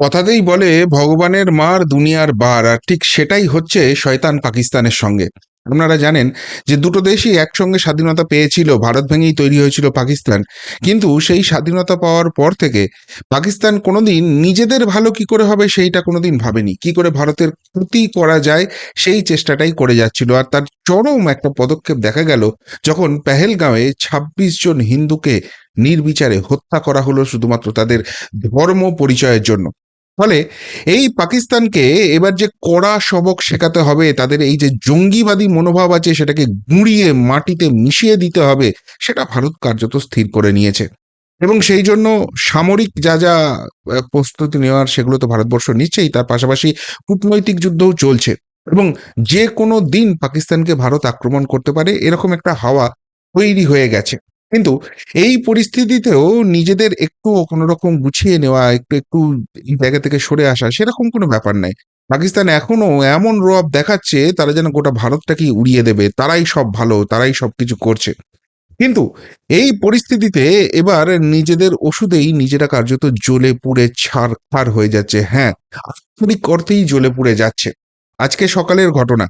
কথাতেই বলে, ভগবানের মার দুনিয়ার বার। আর ঠিক সেটাই হচ্ছে শয়তান পাকিস্তানের সঙ্গে। আপনারা জানেন যে দুটো দেশই একসঙ্গে স্বাধীনতা পেয়েছিল, ভারত ভেঙেই তৈরি হয়েছিল পাকিস্তান। কিন্তু সেই স্বাধীনতা পাওয়ার পর থেকে পাকিস্তান কোনোদিন নিজেদের ভালো কি করে হবে সেইটা কোনোদিন ভাবেনি। কি করে ভারতের ক্ষতি করা যায় সেই চেষ্টাটাই করে যাচ্ছিল। আর তার চরম একটা পদক্ষেপ দেখা গেল যখন পেহেলগাঁওয়ে ছাব্বিশ জন হিন্দুকে নির্বিচারে হত্যা করা হলো শুধুমাত্র তাদের ধর্ম পরিচয়ের জন্য। ফলে এই পাকিস্তানকে এবার যে কড়া সবক শেখাতে হবে, তাদের এই যে জঙ্গিবাদী মনোভাব আছে, সেটাকে গুঁড়িয়ে মাটিতে মিশিয়ে দিতে হবে, সেটা ভারত কার্যত স্থির করে নিয়েছে। এবং সেই জন্য সামরিক যা যা প্রস্তুতি নেওয়ার সেগুলো তো ভারতবর্ষ নিচ্ছেই, তার পাশাপাশি কূটনৈতিক যুদ্ধও চলছে। এবং যে কোনো দিন পাকিস্তানকে ভারত আক্রমণ করতে পারে, এরকম একটা হাওয়া তৈরি হয়ে গেছে। কিন্তু এই পরিস্থিতিতেও নিজেদের একটু কোনো রকম গুছিয়ে নেওয়া, একটু একটু জায়গা থেকে সরে আসা, সেরকম কোনো ব্যাপার নাই। পাকিস্তান এখনও এমন রব দেখাচ্ছে, তারা যেন গোটা ভারতটাকেই উড়িয়ে দেবে, তারাই সব ভালো, তারাই সব কিছু করছে। কিন্তু এই পরিস্থিতিতে এবার নিজেদের ওষুধেই নিজেরা কার্যত জ্বলে পুড়ে ছাড় হয়ে যাচ্ছে। হ্যাঁ আক্ষরিক অর্থেই জ্বলে পুড়ে যাচ্ছে। আজকে সকালের ঘটনা।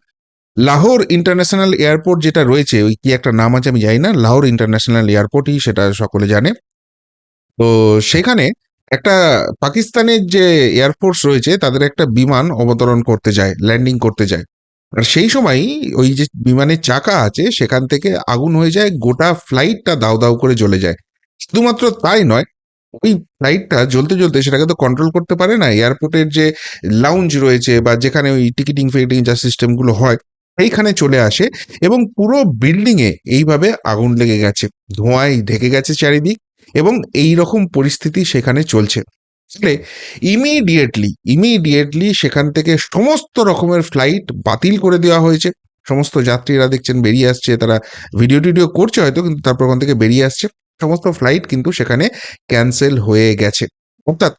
লাহোর ইন্টারন্যাশনাল এয়ারপোর্ট যেটা রয়েছে, ওই কি একটা নাম আছে আমি জানি না, লাহোর ইন্টারন্যাশনাল এয়ারপোর্টই সেটা সকলে জানে। তো সেখানে একটা পাকিস্তানের যে এয়ারফোর্স রয়েছে, তাদের একটা বিমান অবতরণ করতে যায়, ল্যান্ডিং করতে যায়। আর সেই সময় ওই যে বিমানের চাকা আছে, সেখান থেকে আগুন হয়ে যায়, গোটা ফ্লাইটটা দাউ দাউ করে জ্বলে যায়। শুধুমাত্র তাই নয়, ওই ফ্লাইটটা জ্বলতে জ্বলতে সেটাকে তো কন্ট্রোল করতে পারে না, এয়ারপোর্টের যে লাউঞ্জ রয়েছে বা যেখানে ওই টিকিটিং ফিকিটিং যা সিস্টেমগুলো হয় সেইখানে চলে আসে এবং পুরো বিল্ডিং এ এইভাবে আগুন লেগে গেছে। ধোঁয়ায় ঢেকে গেছে চারিদিক এবং এই রকম পরিস্থিতি সেখানে চলছে। ফলে ইমিডিয়েটলি ইমিডিয়েটলি সেখান থেকে সমস্ত রকমের ফ্লাইট বাতিল করে দেওয়া হয়েছে। সমস্ত যাত্রীরা দেখছেন বেরিয়ে আসছে, তারা ভিডিও টিডিও করছে হয়তো, কিন্তু তারপর ওখান থেকে বেরিয়ে আসছে। সমস্ত ফ্লাইট কিন্তু সেখানে ক্যান্সেল হয়ে গেছে। অর্থাৎ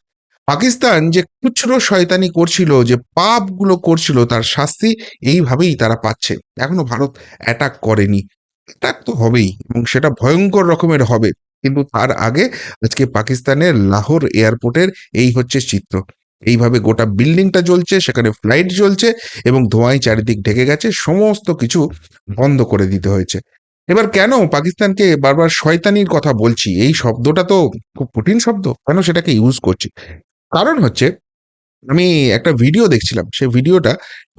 পাকিস্তান যে খুচরো শয়তানি করছিল, যে পাপগুলো করছিল, তার শাস্তি এইভাবেই তারা পাচ্ছে। এখনও ভারত অ্যাটাক করেনি। অ্যাটাক তো হবেই, এবং সেটা ভয়ঙ্কর রকমের হবে। কিন্তু তার আগে আজকে পাকিস্তানের লাহোর এয়ারপোর্টের এই হচ্ছে চিত্র। এইভাবে গোটা বিল্ডিংটা জ্বলছে, সেখানে ফ্লাইট জ্বলছে, এবং ধোঁয়ায় চারিদিক ঢেকে গেছে, সমস্ত কিছু বন্ধ করে দিতে হয়েছে। এবার কেন পাকিস্তানকে বারবার শয়তানির কথা বলছি? এই শব্দটা তো খুব কঠিন শব্দ। কেন সেটাকে ইউজ করছি? কারণ হচ্ছে, আমি একটা ভিডিও দেখছিলাম, সেই ভিডিওটা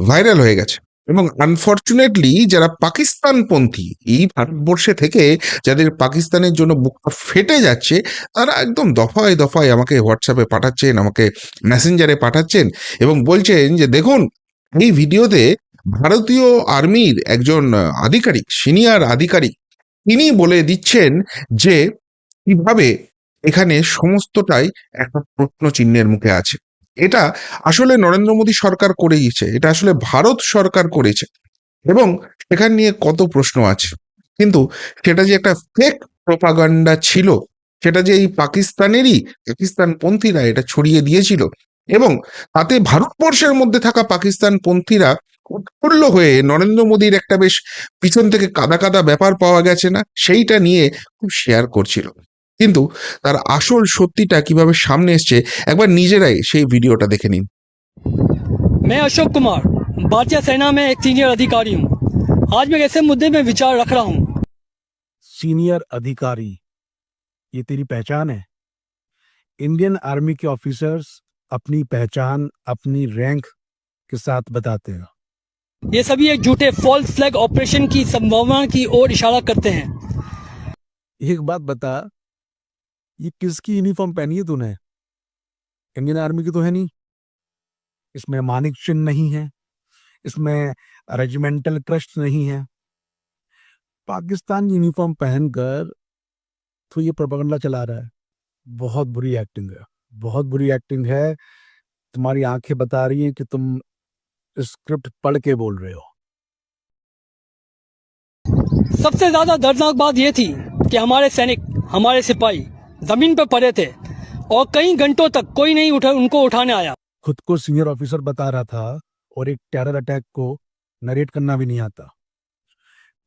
ভাইরাল হয়ে গেছে। এবং আনফর্চুনেটলি যারা পাকিস্তানপন্থী, এই ভারতবর্ষে থেকে যাদের পাকিস্তানের জন্য বুকটা ফেটে যাচ্ছে, তারা একদম দফায় দফায় আমাকে হোয়াটসঅ্যাপে পাঠাচ্ছেন, আমাকে মেসেঞ্জারে পাঠাচ্ছেন এবং বলছেন যে, দেখুন, এই ভিডিওতে ভারতীয় আর্মির একজন আধিকারিক সিনিয়র আধিকারিক, তিনি বলে দিচ্ছেন যে, কীভাবে এখানে সমস্তটাই একটা প্রশ্ন চিহ্নের মুখে আছে। এটা আসলে নরেন্দ্র মোদী সরকার করেইছে, এটা আসলে ভারত সরকার করেছে এবং সেখান নিয়ে কত প্রশ্ন আছে। কিন্তু সেটা যে একটা ফেক প্রপাগান্ডা ছিল, সেটা যে এই পাকিস্তানেরই, পাকিস্তানপন্থীরা এটা ছড়িয়ে দিয়েছিল এবং তাতে ভারতবর্ষের মধ্যে থাকা পাকিস্তানপন্থীরা উৎফুল্ল হয়ে নরেন্দ্র মোদীর একটা বেশ পিছন থেকে কাদা কাদা ব্যাপার পাওয়া গেছে না, সেইটা নিয়ে খুব শেয়ার করছিল। কিন্তু তার আসল সত্যিটা কিভাবে সামনে এসছে একবার নিজেরাই সেই ভিডিওটা দেখে নিন मैं अशोक कुमार भारतीय सेना में एक सीनियर अधिकारी हूँ आज मैं एक ऐसे मुद्दे में विचार रख रहा हूँ सीनियर अधिकारी ये तेरी पहचान है इंडियन आर्मी के ऑफिसर्स अपनी पहचान अपनी रैंक के साथ बताते हैं ये सभी एक झूठे फॉल्स फ्लैग ऑपरेशन की संभावना की ओर इशारा करते हैं एक बात बता ये किसकी यूनिफॉर्म पहनी है तूने? इंडियन आर्मी की तो है नहीं। इसमें मानिक चिन्ह नहीं है। इसमें रेजिमेंटल क्रस्ट नहीं है। पाकिस्तान यूनिफॉर्म पहनकर तो ये प्रोपेगेंडा चला रहा है। बहुत बुरी एक्टिंग है। बहुत बुरी एक्टिंग है। तुम्हारी आँखें बता रही हैं कि तुम स्क्रिप्ट पढ़ के बोल रहे हो। सबसे ज़्यादा दर्दनाक बात यह थी कि हमारे सैनिक, हमारे सिपाही ज़मीन पर पड़े थे और कई घंटों तक कोई नहीं उठा उनको उठाने आया। खुद को सीनियर ऑफिसर बता रहा था और एक टेरर अटैक को नरेट करना भी नहीं आता।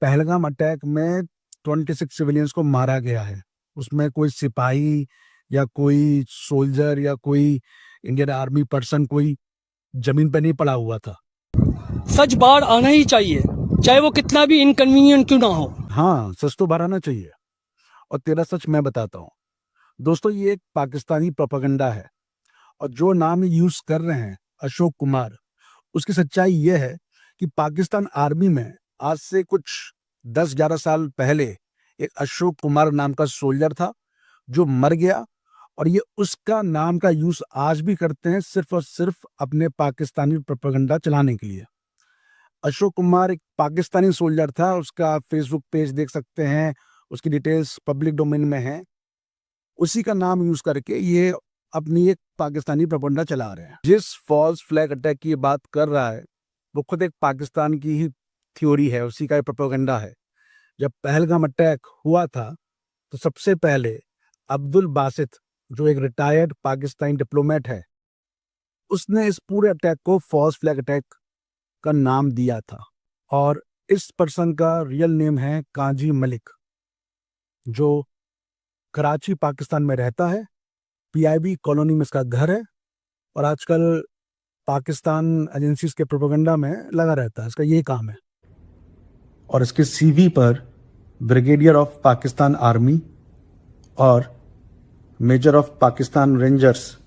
पहलगाम अटैक में 26 सिविलियंस को मारा गया है। उसमें कोई सिपाही या कोई सोल्जर या कोई इंडियन आर्मी पर्सन कोई ज़मीन पर नहीं पड़ा हुआ था। सच बाहर आना ही चाहिए चाहे वो कितना भी इनकन्वीनियंट क्यों ना हो। हाँ सच तो बाहर आना चाहिए। और तेरा सच मैं बताता हूँ। दोस्तों, ये एक पाकिस्तानी प्रोपागंडा है और जो नाम यूज़ कर रहे हैं, अशोक कुमार, उसकी सच्चाई ये है कि पाकिस्तान आर्मी में आज से कुछ 10-11 साल पहले एक अशोक कुमार नाम का सोल्जर था, जो मर गया और ये उसका नाम का यूज़ आज भी करते हैं सिर्फ़ और सिर्फ़ अपने पाकिस्तानी प्रोपागंडा चलाने के लिए। अशोक कुमार एक पाकिस्तानी सोल्जर था, उसका फेसबुक पेज देख सकते हैं, उसकी डिटेल्स पब्लिक डोमेन में है। उसी का नाम यूज़ करके ये अपनी एक पाकिस्तानी प्रपंडा चला रहे हैं। जिस फॉल्स फ्लैग अटैक की बात कर रहा है, वो खुद एक पाकिस्तान की ही थ्योरी है, उसी का प्रोपोगंडा है। जब पहलगाम अटैक हुआ था तो सबसे पहले अब्दुल बासित, जो एक रिटायर्ड पाकिस्तानी डिप्लोमेट है, उसने इस पूरे अटैक को फॉल्स फ्लैग अटैक का नाम दिया था। और इस पर्सन का रियल नेम है काजी मलिक, जो कराची, पाकिस्तान में रहता है। पीआईबी कॉलोनी में इसका घर है और आजकल पाकिस्तान एजेंसीज के प्रोपोगंडा में लगा रहता है। इसका यही काम है। और इसके सीवी पर ब्रिगेडियर ऑफ़ पाकिस्तान आर्मी और मेजर ऑफ़ पाकिस्तान रेंजर्स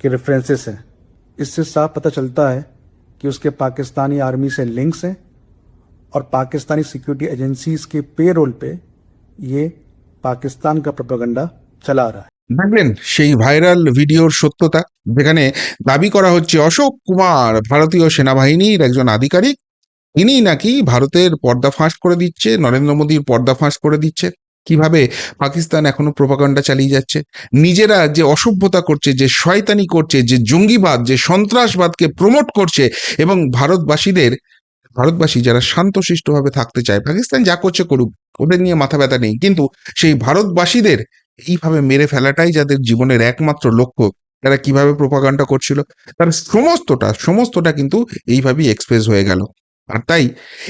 के रेफरेंसेस हैं। इससे साफ़ पता चलता है कि उसके पाकिस्तानी आर्मी से लिंक्स हैं और पाकिस्तानी सिक्योरिटी एजेंसीज के पे रोल पे ये पाकिस्तान का प्रोपोगंडा चला रहा है দেখবেন সেই ভাইরাল ভিডিওর সত্যতা যেখানে দাবি করা হচ্ছে অশোক কুমার ভারতীয় সেনাবাহিনীর একজন আধিকারিক ইনি নাকি ভারতের পর্দা ফাঁস করে দিচ্ছে নরেন্দ্র মোদীর পর্দা ফাঁস করে দিচ্ছে কিভাবে পাকিস্তান এখনো প্রপাগান্ডা চালিয়ে যাচ্ছে নিজেরা যে অসভ্যতা করছে যে শয়তানি করছে যে জঙ্গিবাদ যে সন্ত্রাসবাদকে প্রমোট করছে এবং ভারতবাসীদের ভারতবাসী যারা শান্তশিষ্টভাবে থাকতে চায়, পাকিস্তান যা করছে করুক, ওদের নিয়ে মাথা ব্যথা নেই। কিন্তু সেই ভারতবাসীদের এইভাবে মেরে ফেলাটাই যাদের জীবনের একমাত্র লক্ষ্য, তারা কীভাবে প্রপাগান্ডা করছিল, তার সমস্তটা সমস্তটা কিন্তু এইভাবেই এক্সপ্রেস হয়ে গেল। আর তাই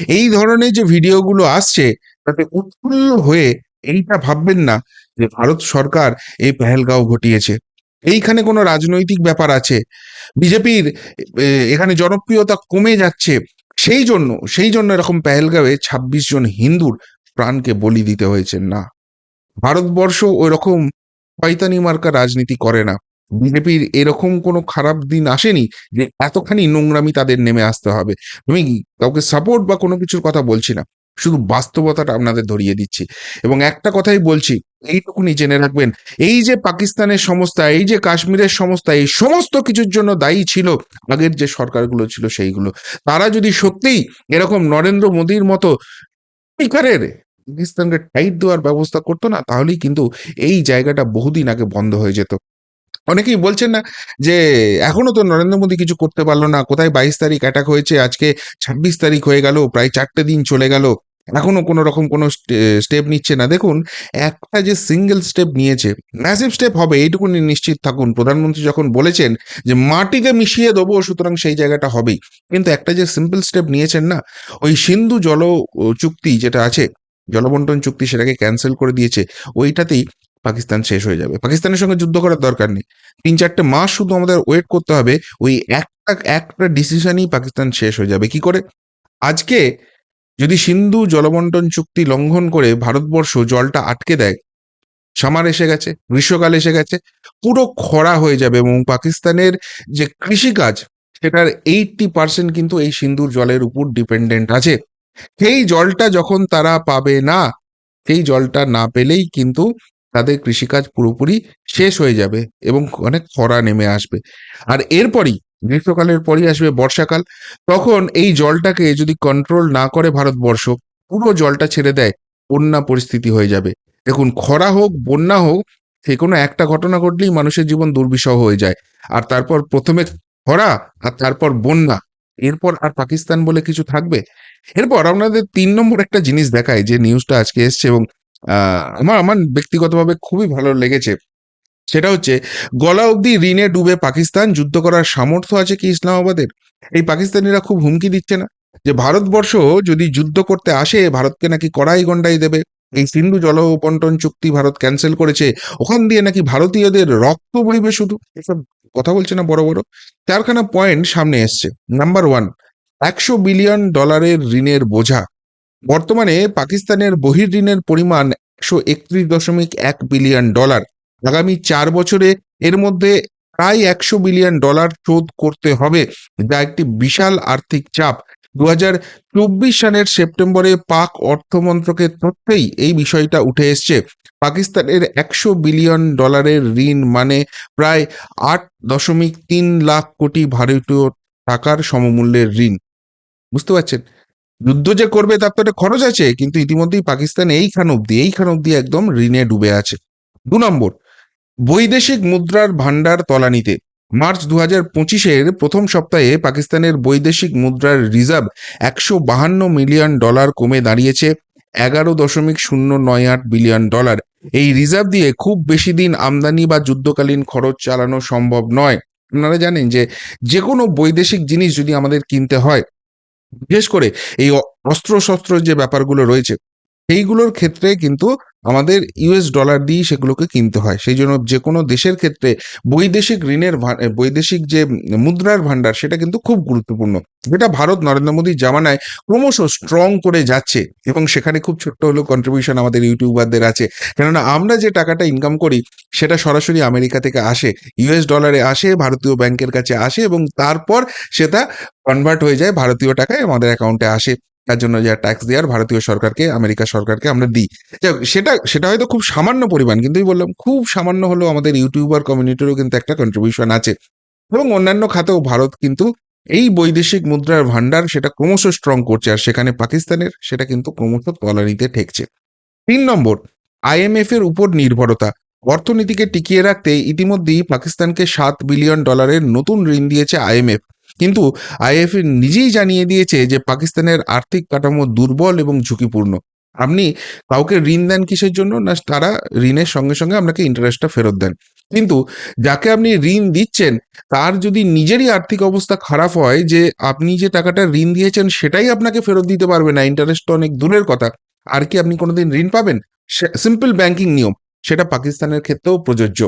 এই ধরনের যে ভিডিওগুলো আসছে, তাতে উৎফুল্ল হয়ে এইটা ভাববেন না যে ভারত সরকার এই পেহেলগাঁও ঘটিয়েছে। এইখানে কোনো রাজনৈতিক ব্যাপার আছে। বিজেপির এখানে জনপ্রিয়তা কমে যাচ্ছে। সেই জন্য সেই জন্য এরকম পেহেলগাঁওয়ে ছাব্বিশ জন হিন্দুর প্রাণকে বলি দিতে হয়েছে, না। ভারতবর্ষ ওই রকম পাইতানি মার্কা রাজনীতি করে না। বিজেপির এরকম কোনো খারাপ দিন আসেনি যে এতখানি নোংরামি তাদের নেমে আসতে হবে। আমি কাউকে সাপোর্ট বা কোনো কিছুর কথা বলছি না। শুধু বাস্তবতাটা আপনাদের ধরিয়ে দিচ্ছি। এবং একটা কথাই বলছি, এইটুকুনি জেনে রাখবেন, এই যে পাকিস্তানের সংস্থা এই যে কাশ্মীরের সংস্থা এই সমস্ত কিছুর জন্য দায়ী ছিল আগের যে সরকারগুলো ছিল সেইগুলো। তারা যদি সত্যিই এরকম নরেন্দ্র মোদীর মতো সত্যিকারের পাকিস্তানকে টাইট দেওয়ার ব্যবস্থা করতো না, তাহলেই কিন্তু এই জায়গাটা বহুদিন আগে বন্ধ হয়ে যেত। অনেকেই বলছেন না যে, এখনও তো নরেন্দ্র মোদী কিছু করতে পারল না। কোথায় বাইশ তারিখ অ্যাটাক হয়েছে? আজকে ছাব্বিশ তারিখ হয়ে গেল, প্রায় চারটে দিন চলে গেল। এখনও কোনো রকম কোনো স্টেপ নিচ্ছে না। দেখুন, একটা যে সিঙ্গেল স্টেপ নিয়েছে ম্যাসিভ স্টেপ হবে এইটুকুনি নিশ্চিত থাকুন। প্রধানমন্ত্রী যখন বলেছেন যে, মাটিকে মিশিয়ে দেবো, সুতরাং সেই জায়গাটা হবেই। কিন্তু একটা যে সিম্পল স্টেপ নিয়েছেন না, ওই সিন্ধু জল চুক্তি যেটা আছে, জলবন্টন চুক্তি সেটাকে ক্যান্সেল করে দিয়েছে, ওইটাতেই পাকিস্তান শেষ হয়ে যাবে। পাকিস্তানের সঙ্গে যুদ্ধ করার দরকার নেই। তিন চারটে মাস শুধু আমাদের ওয়েট করতে হবে, ওই একটা একটা ডিসিশনই পাকিস্তান শেষ হয়ে যাবে। কি করে? আজকে যদি সিন্ধু জলবন্টন চুক্তি লঙ্ঘন করে ভারতবর্ষ জলটা আটকে দেয়, সামার এসে গেছে, গ্রীষ্মকাল এসে গেছে, পুরো খরা হয়ে যাবে এবং পাকিস্তানের যে কৃষিকাজ, সেটার এইটটি পার্সেন্ট কিন্তু এই সিন্ধুর জলের উপর ডিপেন্ডেন্ট আছে। সেই জলটা যখন তারা পাবে না, সেই জলটা না পেলেই কিন্তু তাদের কৃষিকাজ পুরোপুরি শেষ হয়ে যাবে এবং অনেক খরা নেমে আসবে। আর এরপরই, গ্রীষ্মকালের পরই আসবে বর্ষাকাল, তখন এই জলটাকে যদি কন্ট্রোল না করে ভারতবর্ষ, পুরো জলটা ছেড়ে দেয়, বন্যা পরিস্থিতি হয়ে যাবে। দেখুন, খরা হোক, বন্যা হোক যে কোনো একটা ঘটনা ঘটলেই মানুষের জীবন দুর্বিষহ হয়ে যায়। আর তারপর প্রথমে খরা, আর তারপর বন্যা। এরপর আর পাকিস্তান বলে কিছু থাকবে? এরপর আপনাদের তিন নম্বর একটা জিনিস দেখায়, যে নিউজটা আজকে এসছে এবং আমার আমার ব্যক্তিগতভাবে খুবই ভালো লেগেছে। সেটা হচ্ছে, গলা অবধি ঋণে ডুবে পাকিস্তান যুদ্ধ করার সামর্থ্য আছে কি ইসলামাবাদের? এই পাকিস্তানিরা খুব হুমকি দিচ্ছে না? যে ভারতবর্ষ যদি যুদ্ধ করতে আসে, ভারতকে নাকি কড়াই গন্ডাই দেবে। এই সিন্ধু জল বন্টন চুক্তি ভারত ক্যান্সেল করেছে। ওখান দিয়ে নাকি ভারতীয়দের রক্ত বইবে শুধু? এসব কথা বলছে না বড় বড়। চারখানা পয়েন্ট সামনে এসছে। নাম্বার ওয়ান একশো বিলিয়ন ডলারের ঋণের বোঝা। বর্তমানে পাকিস্তানের বহির্ঋণের পরিমাণ একশো একত্রিশ দশমিক এক বিলিয়ন ডলার। আগামী চার বছরে এর মধ্যে প্রায় একশো বিলিয়ন ডলার শোধ করতে হবে, যা একটি বিশাল আর্থিক চাপ। দু চব্বিশ সালের সেপ্টেম্বরে পাক অর্থমন্ত্রকের তথ্যেই এই বিষয়টা উঠে এসছে। পাকিস্তানের একশো বিলিয়ন ডলারের ঋণ মানে প্রায় আট দশমিক তিন লাখ কোটি ভারতীয় টাকার সমমূল্যের ঋণ। বুঝতে পারছেন? যুদ্ধ যে করবে তার তো একটা খরচ আছে, কিন্তু ইতিমধ্যেই পাকিস্তান এইখান অব্দি এইখান অব্দি একদম ঋণে ডুবে আছে। দু নম্বর, বৈদেশিক মুদ্রার ভান্ডার তলানিতে, মার্চ দু হাজার পঁচিশের প্রথম সপ্তাহে পাকিস্তানের বৈদেশিক মুদ্রার রিজার্ভ একশো বাহান্ন মিলিয়ন ডলার কমে দাঁড়িয়েছে, এগারো দশমিক শূন্য নয় আট বিলিয়ন ডলার। এই রিজার্ভ দিয়ে খুব বেশি দিন আমদানি বা যুদ্ধকালীন খরচ চালানো সম্ভব নয়। আপনারা জানেন যে যে কোনো বৈদেশিক জিনিস যদি আমাদের কিনতে হয় বিশেষ করে এই অস্ত্র শস্ত্র যে ব্যাপারগুলো রয়েছে সেইগুলোর ক্ষেত্রে কিন্তু আমাদের ইউএস ডলার দিয়েই সেগুলোকে কিনতে হয়। সেই জন্য যে কোনো দেশের ক্ষেত্রে বৈদেশিক ঋণের বৈদেশিক যে মুদ্রার ভান্ডার সেটা কিন্তু খুব গুরুত্বপূর্ণ। যেটা ভারত নরেন্দ্র মোদীর জামানায় ক্রমশ স্ট্রং করে যাচ্ছে এবং সেখানে খুব ছোট্ট হলেও কন্ট্রিবিউশন আমাদের ইউটিউবারদের আছে। কেননা আমরা যে টাকাটা ইনকাম করি, সেটা সরাসরি আমেরিকা থেকে আসে ইউএস ডলারে আসে, ভারতীয় ব্যাংকের কাছে আসে এবং তারপর সেটা কনভার্ট হয়ে যায়, ভারতীয় টাকায় আমাদের অ্যাকাউন্টে আসে। তার জন্য যা ট্যাক্স দেওয়ার ভারতীয় সরকারকে, আমেরিকা সরকারকে আমরা দিই। সেটা সেটা হয়তো খুব সামান্য পরিমাণ, কিন্তু বললাম খুব সামান্য হলেও আমাদের ইউটিউবার কমিউনিটিরও কিন্তু একটা কন্ট্রিবিউশন আছে। এবং অন্যান্য খাতেও ভারত কিন্তু এই বৈদেশিক মুদ্রার ভান্ডার সেটা ক্রমশ স্ট্রং করছে, আর সেখানে পাকিস্তানের সেটা কিন্তু ক্রমশ তলানিতে ঠেকছে। তিন নম্বর আইএমএফ এর উপর নির্ভরতা। অর্থনীতিকে টিকিয়ে রাখতে ইতিমধ্যেই পাকিস্তানকে সাত বিলিয়ন ডলারের নতুন ঋণ দিয়েছে আইএমএফ কিন্তু আইএফ নিজেই জানিয়ে দিয়েছে যে পাকিস্তানের আর্থিক কাঠামো দুর্বল এবং ঝুঁকিপূর্ণ। আপনি কাউকে ঋণ দেন কিসের জন্য? না, তারা ঋণের সঙ্গে সঙ্গে আপনাকে ইন্টারেস্টটা ফেরত দেন। কিন্তু যাকে আপনি ঋণ দিচ্ছেন, তার যদি নিজেরই আর্থিক অবস্থা খারাপ হয় যে আপনি যে টাকাটা ঋণ দিয়েছেন, সেটাই আপনাকে ফেরত দিতে পারবে না। ইন্টারেস্ট তো অনেক দূরের কথা। আর কি আপনি কোনোদিন ঋণ পাবেন? সিম্পল ব্যাংকিং নিয়ম। সেটা পাকিস্তানের ক্ষেত্রেও প্রযোজ্য।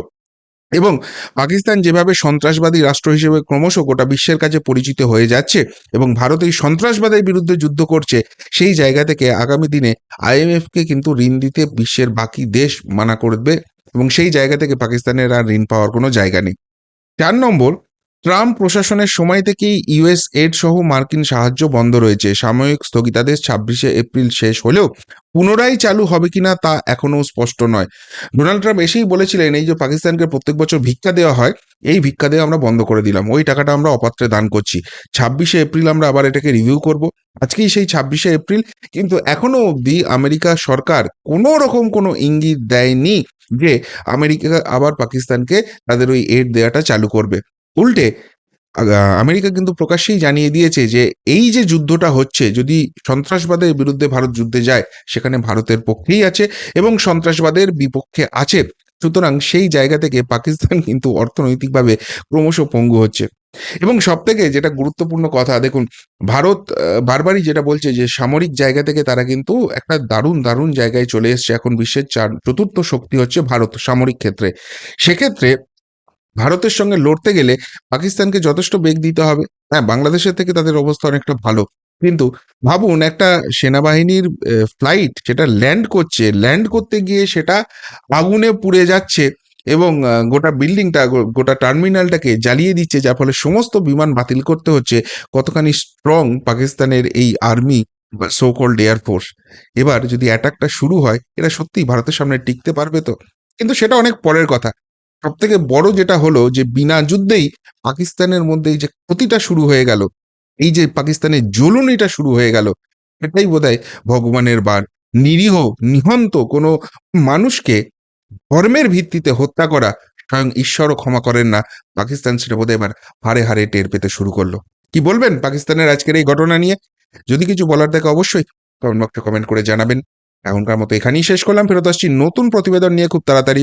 এবং পাকিস্তান যেভাবে সন্ত্রাসবাদী রাষ্ট্র হিসেবে ক্রমশ গোটা বিশ্বের কাছে পরিচিত হয়ে যাচ্ছে এবং ভারত এই সন্ত্রাসবাদের বিরুদ্ধে যুদ্ধ করছে, সেই জায়গা থেকে আগামী দিনে আইএমএফকে কিন্তু ঋণ দিতে বিশ্বের বাকি দেশ মানা করবে এবং সেই জায়গা থেকে পাকিস্তানের আর ঋণ পাওয়ার কোনো জায়গা নেই। চার নম্বর ট্রাম্প প্রশাসনের সময় থেকেই ইউএস এড সহ মার্কিন সাহায্য বন্ধ রয়েছে। সাময়িক স্থগিতাদেশ ছাব্বিশে এপ্রিল শেষ হলেও পুনরায় চালু হবে কিনা তা এখনও স্পষ্ট নয়। ডোনাল্ড ট্রাম্প এসেই বলেছিলেন, এই যে পাকিস্তানকে প্রত্যেক বছর ভিক্ষা দেওয়া হয়, এই ভিক্ষা দেওয়া আমরা বন্ধ করে দিলাম। ওই টাকাটা আমরা অপাত্রে দান করছি। ছাব্বিশে এপ্রিল আমরা আবার এটাকে রিভিউ করব। আজকেই সেই ছাব্বিশে এপ্রিল, কিন্তু এখনও অবধি আমেরিকা সরকার কোনো রকম কোনো ইঙ্গিত দেয়নি যে আমেরিকা আবার পাকিস্তানকে তাদের ওই এড দেওয়াটা চালু করবে। উল্টে আমেরিকা কিন্তু প্রকাশ্যেই জানিয়ে দিয়েছে যে এই যে যুদ্ধটা হচ্ছে, যদি সন্ত্রাসবাদের বিরুদ্ধে ভারত যুদ্ধে যায়, সেখানে ভারতের পক্ষেই আছে এবং সন্ত্রাসবাদের বিপক্ষে আছে। সুতরাং সেই জায়গা থেকে পাকিস্তান কিন্তু অর্থনৈতিকভাবে ক্রমশ পঙ্গু হচ্ছে। এবং সব থেকে যেটা গুরুত্বপূর্ণ কথা, দেখুন, ভারত বারবারই যেটা বলছে যে সামরিক জায়গা থেকে তারা কিন্তু একটা দারুণ দারুণ জায়গায় চলে এসছে। এখন বিশ্বের চার, চতুর্থ শক্তি হচ্ছে ভারত সামরিক ক্ষেত্রে। সেক্ষেত্রে ভারতের সঙ্গে লড়তে গেলে পাকিস্তানকে যথেষ্ট বেগ দিতে হবে। হ্যাঁ বাংলাদেশের থেকে তাদের অবস্থা অনেকটা ভালো। কিন্তু ভাবুন, একটা সেনাবাহিনীর ফ্লাইট সেটা ল্যান্ড করছে। ল্যান্ড করতে গিয়ে সেটা আগুনে পুড়ে যাচ্ছে এবং গোটা বিল্ডিংটা গোটা টার্মিনালটাকে জ্বালিয়ে দিচ্ছে, যার ফলে সমস্ত বিমান বাতিল করতে হচ্ছে কতখানি স্ট্রং পাকিস্তানের এই আর্মি সো কল্ড এয়ারফোর্স এবার যদি অ্যাটাকটা শুরু হয়, এরা সত্যিই ভারতের সামনে টিকতে পারবে তো? কিন্তু সেটা অনেক পরের কথা। সব থেকে বড় যেটা হলো যে বিনা যুদ্ধেই পাকিস্তানের মধ্যে এই যে ক্ষতিটা শুরু হয়ে গেল, এই যে পাকিস্তানের জ্বলুনিটা শুরু হয়ে গেল এটাই বোধহয় ভগবানের বার। নিরীহ নিহন্ত কোনো মানুষকে ধর্মের ভিত্তিতে হত্যা করা স্বয়ং ঈশ্বরও ক্ষমা করেন না। পাকিস্তান সেটা বোধহয় এবার হারে হারে টের পেতে শুরু করল। কি বলবেন পাকিস্তানের আজকের এই ঘটনা নিয়ে? যদি কিছু বলার থাকে অবশ্যই কমেন্ট বক্সে কমেন্ট করে জানাবেন। এখনকার মতো এখানেই শেষ করলাম। ফেরত আসছি নতুন প্রতিবেদন নিয়ে খুব তাড়াতাড়ি।